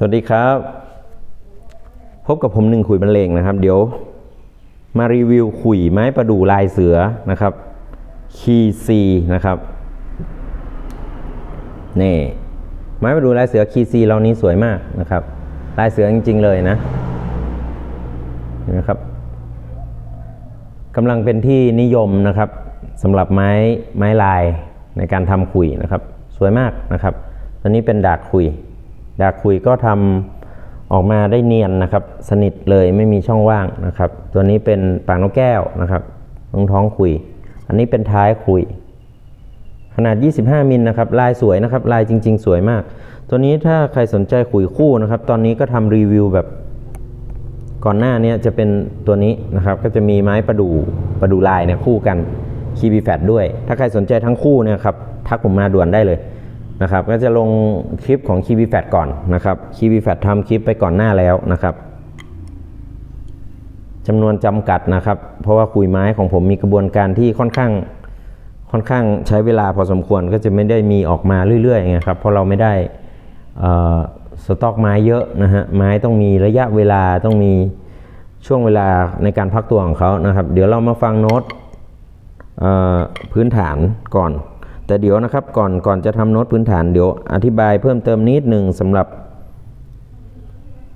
สวัสดีครับ พบกับผมหนึ่งขุยบรรเลงนะครับ เดี๋ยวมารีวิวขุยไม้ประดู่ลายเสือนะครับคีซีนะครับนี่ไม้ประดู่ลายเสือคีซีเรานี้สวยมากนะครับ ลายเสือจริง ๆ เลยนะเห็นไหมครับกำลังเป็นที่นิยมนะครับสำหรับไม้ไม้ลายในการทำขุยนะครับ สวยมากนะครับตัวนี้เป็นดากขุย ดากขุยก็ทำออกมาได้เนียนนะครับ สนิทเลยไม่มีช่องว่างนะครับ ตัวนี้เป็นปากนกแก้วนะครับตรงท้องขุย อันนี้เป็นท้ายขุย ขนาด 25มิลนะครับ ลายสวยนะครับ ลายจริง ๆ สวยมาก ตัวนี้ถ้าใครสนใจขุยคู่นะครับ ตอนนี้ก็ทำรีวิวแบบก่อนหน้านี้จะเป็นตัวนี้นะครับ ก็จะมีไม้ประดู่ประดู่ลายเนี่ยคู่กันคีบีแฟดด้วย ถ้าใครสนใจทั้งคู่เนี่ยครับทักผมมาด่วนได้เลย นะครับก็จะลงคลิปของคีบีแฟดก่อนนะครับคีบีแฟดทำคลิปไปก่อนหน้าแล้วนะครับจำนวนจำกัดนะครับ เพราะว่าคุยไม้ของผมมีกระบวนการที่ค่อนข้างค่อนข้างใช้เวลาพอสมควรก็จะไม่ได้มีออกมาเรื่อยๆไงครับเพราะเราไม่ได้สต็อกไม้เยอะนะฮะไม้ต้องมีระยะเวลาต้องมีช่วงเวลาในการพักตัวของเขานะครับ เดี๋ยวเรามาฟังโน้ตพื้นฐานก่อน แต่เดี๋ยวนะครับก่อนก่อนจะทำโน้ตพื้นฐานเดี๋ยวอธิบายเพิ่มเติมนิดหนึ่งสำหรับ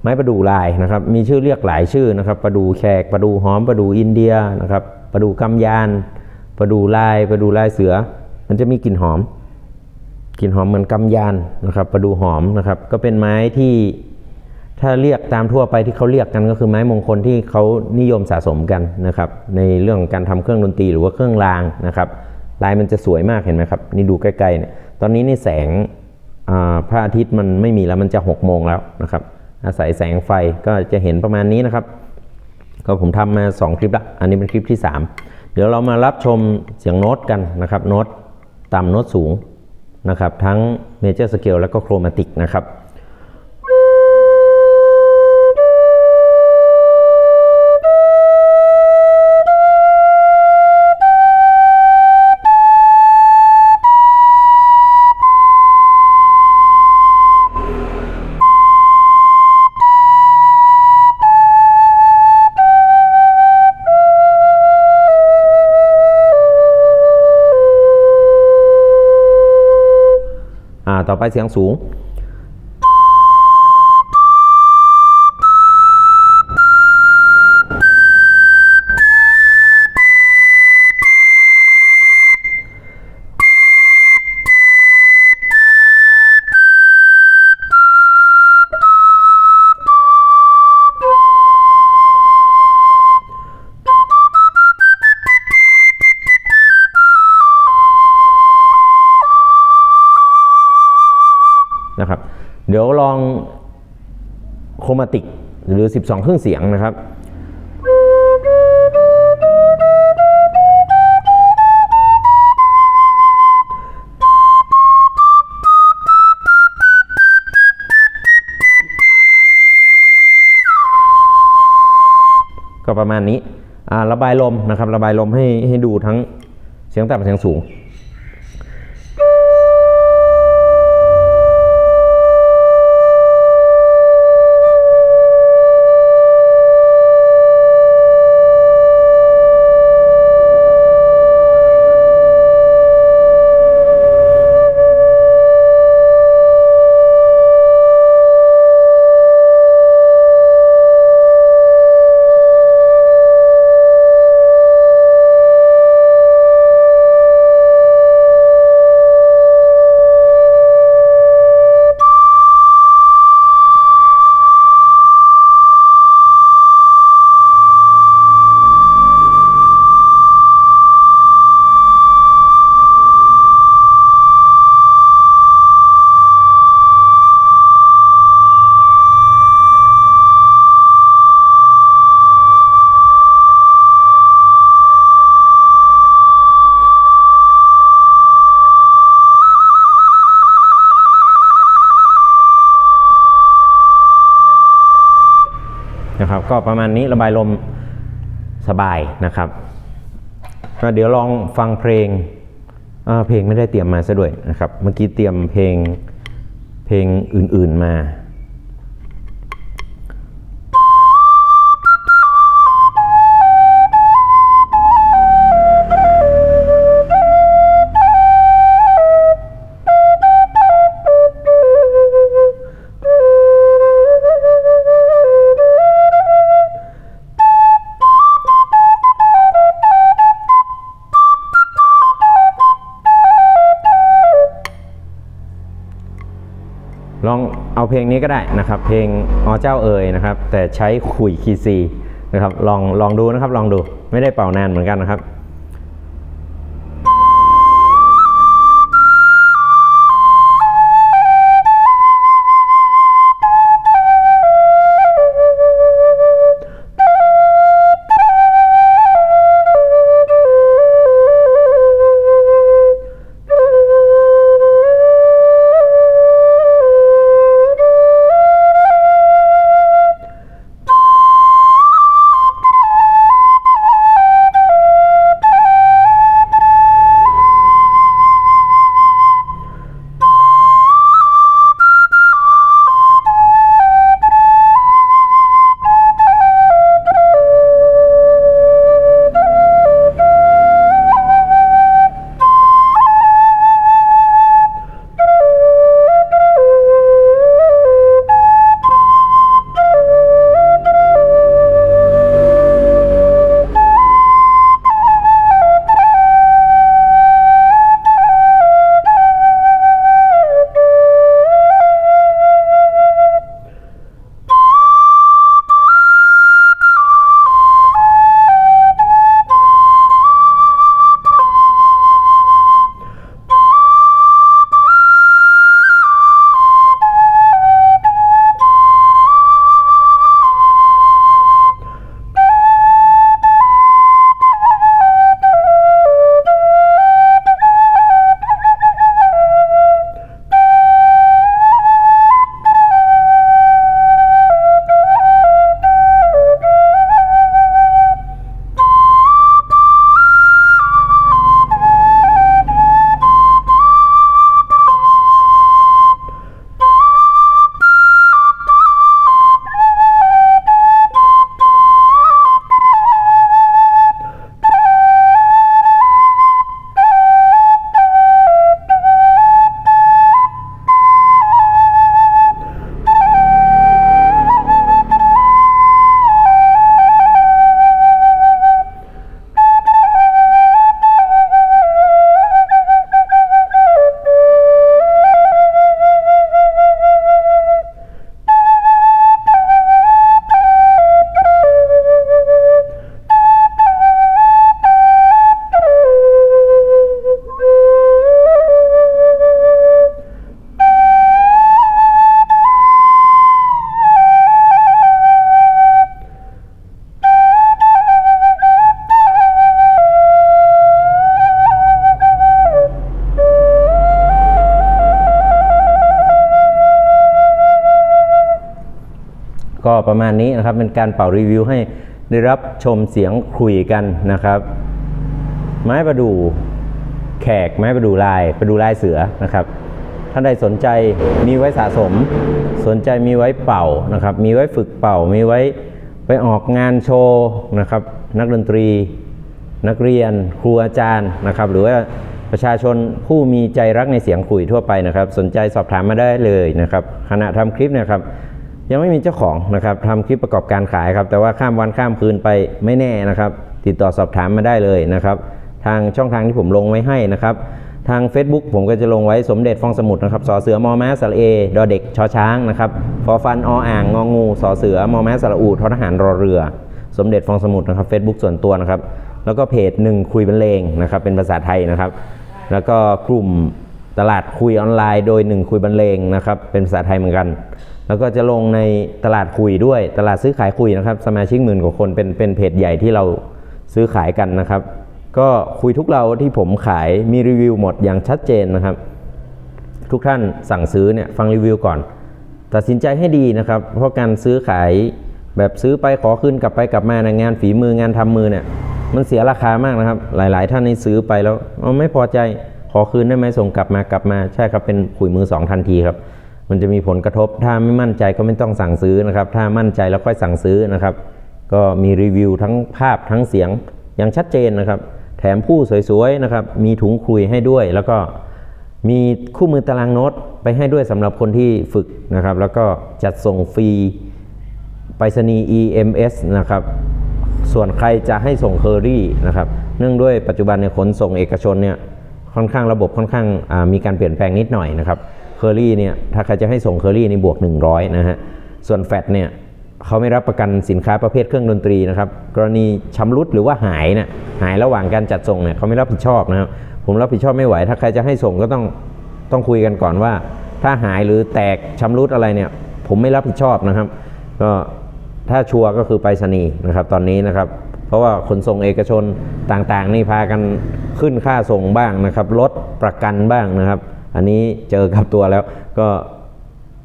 ไม้ประดู่ลายนะครับ มีชื่อเรียกหลายชื่อนะครับประดู่แขกประดู่หอมประดู่อินเดียนะครับประดู่กำยานประดู่ลายประดู่ลายเสือ มันจะมีกลิ่นหอมกลิ่นหอมเหมือนกำยานนะครับประดู่หอมนะครับ ก็เป็นไม้ที่ถ้าเรียกตามทั่วไปที่เขาเรียกกันก็คือไม้มงคลที่เขานิยมสะสมกันนะครับ ในเรื่องการทำเครื่องดนตรีหรือว่าเครื่องรางนะครับ ลายมันจะสวยมากเห็นไหมครับ นี่ดูใกล้ๆเนี่ยตอนนี้นี่แสงพระอาทิตย์มันไม่มีแล้วมันจะหกโมงแล้วนะครับ อาศัยแสงไฟก็จะเห็นประมาณนี้นะครับ ก็ผมทำมา 2 คลิปละอันนี้เป็นคลิปที่ 3 เดี๋ยวเรามารับชมเสียงโน้ตกันนะครับ โน้ตต่ำโน้ตสูงนะครับ ทั้งเมเจอร์สเกลและก็โครมาติกนะครับ ต่อไปเสียงสูง นะครับ เดี๋ยวลองโครมาติกหรือ 12 เครื่องเสียงนะครับก็ประมาณนี้ระบายลมนะครับ ระบายลมให้ให้ดูทั้งเสียงต่ำเสียงสูง ก็ประมาณนี้ระบายลมสบายนะครับเดี๋ยวลองฟังเพลงเพลงไม่ได้เตรียมมาซะด้วยนะครับ เมื่อกี้เตรียมเพลงเพลงอื่นๆมา ลองเอาเพลงนี้ก็ได้นะครับ เพลงอ๋อเจ้าเอ๋ยนะครับ แต่ใช้ขุยคีซีนะครับลองลองดูนะครับลองดูไม่ได้เป่านานเหมือนกันนะครับ ประมาณนี้นะครับ เป็นการเป่ารีวิวให้ได้รับชมเสียงคุยกันนะครับ ไม้ประดู่แขกไม้ประดู่ลายประดู่ลายเสือนะครับท่านใดสนใจมีไว้สะสม สนใจมีไว้เป่านะครับ มีไว้ฝึกเป่า มีไว้ไปออกงานโชว์นะครับ นักดนตรี นักเรียน ครูอาจารย์นะครับ หรือว่าประชาชนผู้มีใจรักในเสียงคุยทั่วไปนะครับ สนใจสอบถามมาได้เลยนะครับขณะทำคลิปนะครับ ยังไม่มีเจ้าของนะครับทำคลิปประกอบการขายครับ แต่ว่าข้ามวันข้ามคืนไปไม่แน่นะครับ ติดต่อสอบถามมาได้เลยนะครับ ทางช่องทางที่ผมลงไว้ให้นะครับ ทาง Facebook ผมก็จะลงไว้สมเด็จฟองสมุทรนะครับสอเสือมอม้าสระเอดอเด็กชอช้างนะครับฟอฟันออ่างงองูสอเสือมอม้าสระอูทอทหารรอเรือ สมเด็จฟองสมุทรนะครับ Facebook ส่วนตัวนะครับ แล้วก็เพจหนึ่งคุยบรรเลงนะครับ เป็นภาษาไทยนะครับ แล้วก็กลุ่มตลาดคุยออนไลน์ โดยหนึ่งคุยบรรเลงนะครับ เป็นภาษาไทยเหมือนกัน แล้วก็จะลงในตลาดคุยด้วยตลาดซื้อขายคุยนะครับ สมาชิกหมื่นกว่าคนเป็นเป็นเพจใหญ่ที่เราซื้อขายกันนะครับ ก็คุยทุกเราที่ผมขายมีรีวิวหมดอย่างชัดเจนนะครับ ทุกท่านสั่งซื้อเนี่ยฟังรีวิวก่อน ตัดสินใจให้ดีนะครับ เพราะการซื้อขายแบบซื้อไปขอขึ้นกลับไปกลับมาในงานฝีมืองานทำมือเนี่ยมันเสียราคามากนะครับ หลาย ๆ ท่านนี่ซื้อไปแล้วไม่พอใจขอคืนได้ไหมส่งกลับมากลับมาใช่ครับเป็นขุยมือสองทันทีครับ มันจะมีผลกระทบ ถ้าไม่มั่นใจก็ไม่ต้องสั่งซื้อนะครับ ถ้ามั่นใจแล้วค่อยสั่งซื้อนะครับ ก็มีรีวิวทั้งภาพทั้งเสียงอย่างชัดเจนนะครับ แถมผู้สวยๆนะครับ มีถุงคุยให้ด้วย แล้วก็มีคู่มือตารางโน้ตไปให้ด้วยสำหรับคนที่ฝึกนะครับ แล้วก็จัดส่งฟรีไปรษณีย์ EMS นะครับ ส่วนใครจะให้ส่งเคอรี่นะครับ เนื่องด้วยปัจจุบันในขนส่งเอกชนเนี่ยค่อนข้างระบบค่อนข้างมีการเปลี่ยนแปลงนิดหน่อยนะครับ เคอรี่เนี่ยถ้าใครจะให้ส่งเคอรี่นี่บวก 100 นะฮะ ส่วนแฟตเนี่ยเขาไม่รับประกันสินค้าประเภทเครื่องดนตรีนะครับ กรณีชำรุดหรือว่าหายเนี่ยหายระหว่างการจัดส่งเนี่ยเขาไม่รับผิดชอบนะครับ ผมรับผิดชอบไม่ไหว ถ้าใครจะให้ส่งก็ต้องต้องคุยกันก่อนว่า ถ้าหายหรือแตกชำรุดอะไรเนี่ย ผมไม่รับผิดชอบนะครับ ก็ถ้าชัวร์ก็คือไปรษณีย์นะครับ ตอนนี้นะครับ เพราะว่าขนส่งเอกชนต่างๆ นี่พากันขึ้นค่าส่งบ้างนะครับลดประกันบ้างนะครับ อันนี้เจอกับตัวแล้วก็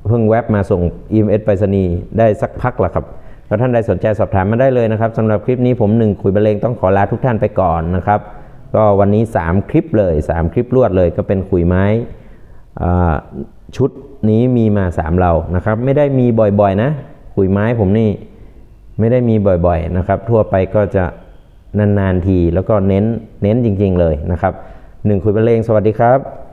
เพิ่งแวบมาส่ง EMS ไปรษณีย์ได้สักพักละครับแล้วท่านใดสนใจสอบถามมาได้เลยนะครับสำหรับคลิปนี้ผมหนึ่งคุยบรรเลงต้องขอลาทุกท่านไปก่อนนะครับ ก็วันนี้ 3 คลิปเลย 3 คลิปรวดเลยก็เป็นคุยไม้ชุดนี้มีมาสามเรานะครับ ไม่ได้มีบ่อยๆ นะขุยไม้ผมนี่ไม่ได้มีบ่อยๆนะครับ ทั่วไปก็จะนานๆทีแล้วก็เน้นเน้นจริง ๆ เลยนะครับหนึ่งคุยบรรเลงสวัสดีครับ